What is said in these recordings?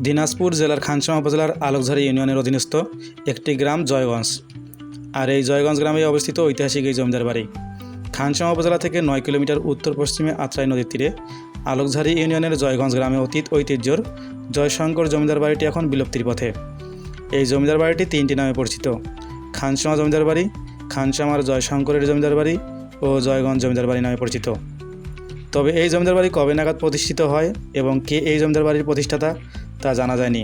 দিনাজপুর জেলার খানসামা উপজেলার আলোকঝাড়ি ইউনিয়নের অধীনস্থ একটি গ্রাম জয়গঞ্জ। আর এই জয়গঞ্জ গ্রামে অবস্থিত ঐতিহাসিক এই জমিদার বাড়ি। খানসামা উপজেলা থেকে নয় কিলোমিটার উত্তর পশ্চিমে আত্রাই নদীর তীরে আলোকঝাড়ি ইউনিয়নের জয়গঞ্জ গ্রামে অতীত ঐতিহ্যর জয়শঙ্কর জমিদার বাড়িটি এখন বিলুপ্তির পথে। এই জমিদার বাড়িটি তিনটি নামে পরিচিত। খানসামা জমিদার বাড়ি, খানসামার জয়শঙ্করের জমিদার বাড়ি ও জয়গঞ্জ জমিদার বাড়ি নামে পরিচিত। তবে এই জমিদার বাড়ি কবে নাগাদ প্রতিষ্ঠিত হয় এবং কে এই জমিদার বাড়ির প্রতিষ্ঠাতা তা জানা যায়নি।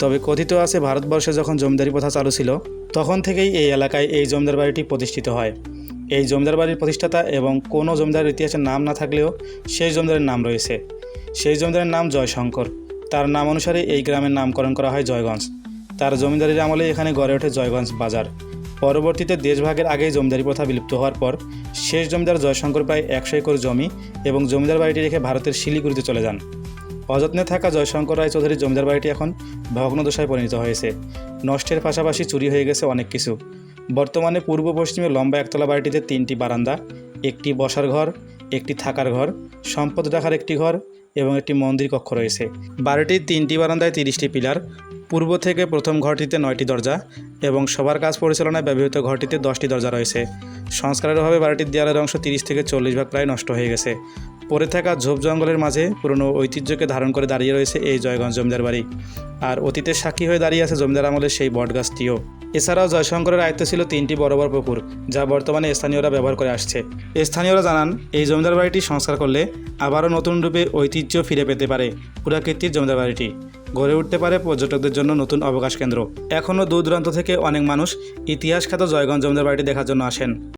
তবে কথিত আছে, ভারতবর্ষে যখন জমিদারি প্রথা চালু ছিল, তখন থেকেই এই এলাকায় এই জমিদার বাড়িটি প্রতিষ্ঠিত হয়। এই জমিদার বাড়ির প্রতিষ্ঠাতা এবং কোনো জমিদার ইতিহাসের নাম না থাকলেও সেই জমিদারের নাম রয়েছে। সেই জমিদারের নাম জয়শঙ্কর। তার নাম অনুসারে এই গ্রামের নামকরণ করা হয় জয়গঞ্জ। তার জমিদারির আমলে এখানে গড়ে ওঠে জয়গঞ্জ বাজার। পরবর্তীতে দেশভাগের আগেই জমিদারি প্রথা বিলুপ্ত হওয়ার পর, শেষ জমিদার জয়শঙ্কর প্রায় একশো একর জমি এবং জমিদার বাড়িটি রেখে ভারতের শিলিগুড়িতে চলে যান। অযত্নে থাকা জয়শঙ্কর রায় রায়চৌধুরীর জমিদার বাড়িটি এখন ভগ্নদশায় পরিণত হয়েছে। নষ্টের পাশাপাশি চুরি হয়ে গেছে অনেক কিছু। বর্তমানে পূর্ব পশ্চিমে লম্বা একতলা বাড়িটিতে তিনটি বারান্দা, একটি বসার ঘর, একটি থাকার ঘর, সম্পদ রাখার একটি ঘর এবং একটি মন্দির কক্ষ রয়েছে। বাড়িটির তিনটি বারান্দায় তিরিশটি পিলার, পূর্ব থেকে প্রথম ঘরটিতে নয়টি দরজা এবং সবার কাজ পরিচালনায় ব্যবহৃত ঘরটিতে দশটি দরজা রয়েছে। সংস্কারের অভাবে বাড়িটির দেয়ালের অংশ তিরিশ থেকে চল্লিশ ভাগ প্রায় নষ্ট হয়ে গেছে। পড়ে থাকা ঝোপ জঙ্গলের মাঝে পুরনো ঐতিহ্যকে ধারণ করে দাঁড়িয়ে রয়েছে এই জয়গঞ্জ জমিদার বাড়ি। আর অতীতের সাক্ষী হয়ে দাঁড়িয়ে আছে জমিদার আমলের সেই বটগাছটিও। এছাড়াও জয়শঙ্করের আয়ত্তে ছিল তিনটি বড় বড় পুকুর, যা বর্তমানে স্থানীয়রা ব্যবহার করে আসছে। স্থানীয়রা জানান, এই জমিদার বাড়িটি সংস্কার করলে আবারও নতুন রূপে ঐতিহ্য ফিরে পেতে পারে পুরাকীর্তির জমিদার বাড়িটি। গড়ে উঠতে পারে পর্যটকদের জন্য নতুন অবকাশ কেন্দ্র। এখনও দূর দূরান্ত থেকে অনেক মানুষ ইতিহাস খ্যাত জয়গঞ্জ জমিদার বাড়িটি দেখার জন্য আসেন।